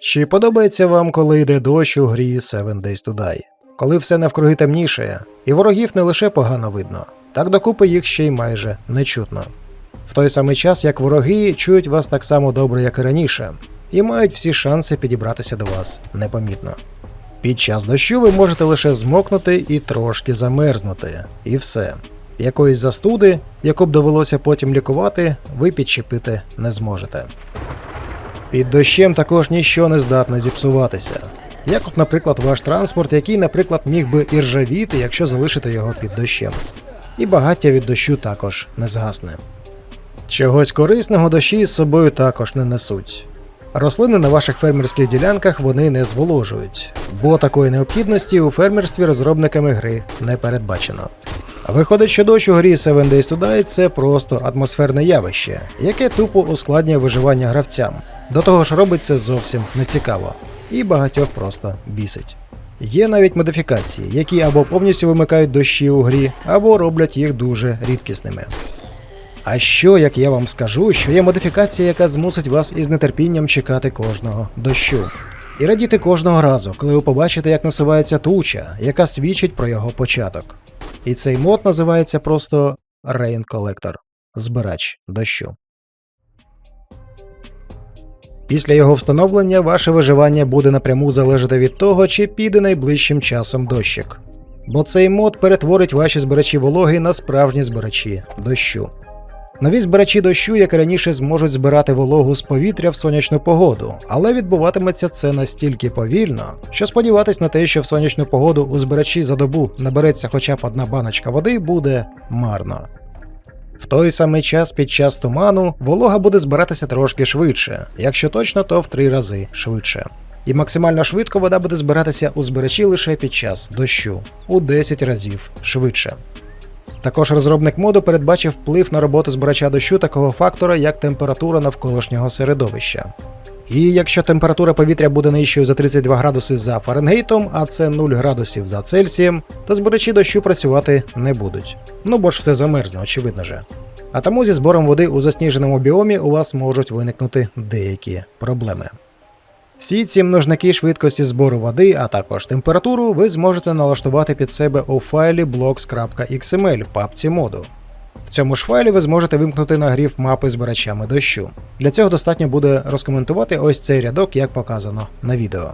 Чи подобається вам, коли йде дощ у грі Seven Days to Die? Коли все навкруги темніше, і ворогів не лише погано видно, так докупи їх ще й майже не чутно. В той самий час, як вороги чують вас так само добре, як і раніше, і мають всі шанси підібратися до вас непомітно. Під час дощу ви можете лише змокнути і трошки замерзнути, і все. Якоїсь застуди, яку б довелося потім лікувати, ви підчепити не зможете. Під дощем також ніщо не здатне зіпсуватися. Як от, наприклад, ваш транспорт, який, наприклад, міг би і ржавіти, якщо залишити його під дощем. І багаття від дощу також не згасне. Чогось корисного дощі з собою також не несуть. Рослини на ваших фермерських ділянках вони не зволожують, бо такої необхідності у фермерстві розробниками гри не передбачено. Виходить, що дощ у грі Seven Days to Die – це просто атмосферне явище, яке тупо ускладнює виживання гравцям. До того ж робить це зовсім нецікаво, і багатьох просто бісить. Є навіть модифікації, які або повністю вимикають дощі у грі, або роблять їх дуже рідкісними. А що, як я вам скажу, що є модифікація, яка змусить вас із нетерпінням чекати кожного дощу. І радіти кожного разу, коли ви побачите, як насувається туча, яка свідчить про його початок. І цей мод називається просто Rain Collector збирач дощу. Після його встановлення ваше виживання буде напряму залежати від того, чи піде найближчим часом дощик. Бо цей мод перетворить ваші збирачі вологи на справжні збирачі дощу. Нові збирачі дощу, як раніше, зможуть збирати вологу з повітря в сонячну погоду, але відбуватиметься це настільки повільно, що сподіватись на те, що в сонячну погоду у збирачі за добу набереться хоча б одна баночка води, буде марно. В той самий час під час туману волога буде збиратися трошки швидше, якщо точно, то в три рази швидше. І максимально швидко вода буде збиратися у збирачі лише під час дощу у 10 разів швидше. Також розробник моду передбачив вплив на роботу збирача дощу такого фактора, як температура навколишнього середовища. І якщо температура повітря буде нижчою за 32 градуси за Фаренгейтом, а це 0 градусів за Цельсієм, то збирачі дощу працювати не будуть. Ну бо ж все замерзне, очевидно же. А тому зі збором води у засніженому біомі у вас можуть виникнути деякі проблеми. Всі ці множники швидкості збору води, а також температуру, ви зможете налаштувати під себе у файлі blocks.xml в папці моду. В цьому ж файлі ви зможете вимкнути нагрів мапи збирачами дощу. Для цього достатньо буде розкоментувати ось цей рядок, як показано на відео.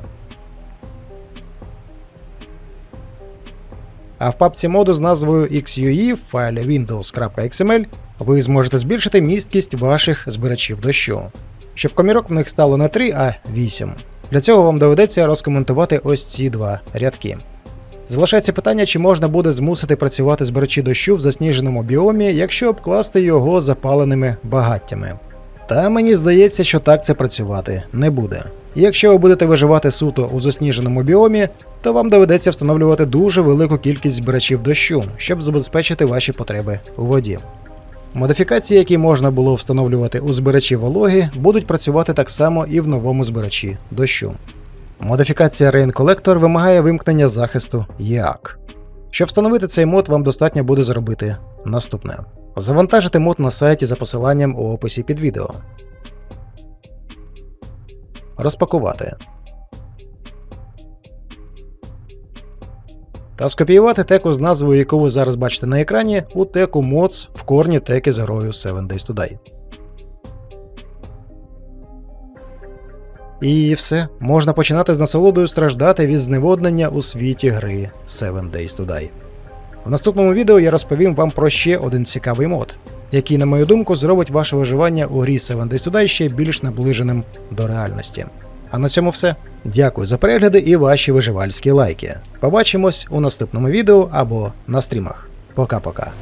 А в папці моду з назвою XUE в файлі windows.xml ви зможете збільшити місткість ваших збирачів дощу, щоб комірок в них стало не 3, а 8. Для цього вам доведеться розкоментувати ось ці два рядки. Залишається питання, чи можна буде змусити працювати збирачі дощу в засніженому біомі, якщо обкласти його запаленими багаттями. Та мені здається, що так це працювати не буде. Якщо ви будете виживати суто у засніженому біомі, то вам доведеться встановлювати дуже велику кількість збирачів дощу, щоб забезпечити ваші потреби у воді. Модифікації, які можна було встановлювати у збирачі вологи, будуть працювати так само і в новому збирачі дощу. Модифікація Rain Collector вимагає вимкнення захисту EAC. Щоб встановити цей мод, вам достатньо буде зробити наступне: завантажити мод на сайті за посиланням у описі під відео. Розпакувати. Та скопіювати теку з назвою, яку ви зараз бачите на екрані, у теку Mods в корні теки з грою 7 Days to І все, можна починати з насолодою страждати від зневоднення у світі гри 7 Days to Die. В наступному відео я розповім вам про ще один цікавий мод, який, на мою думку, зробить ваше виживання у грі 7 Days to Die ще більш наближеним до реальності. А на цьому все. Дякую за перегляди і ваші виживальські лайки. Побачимось у наступному відео або на стрімах. Пока-пока.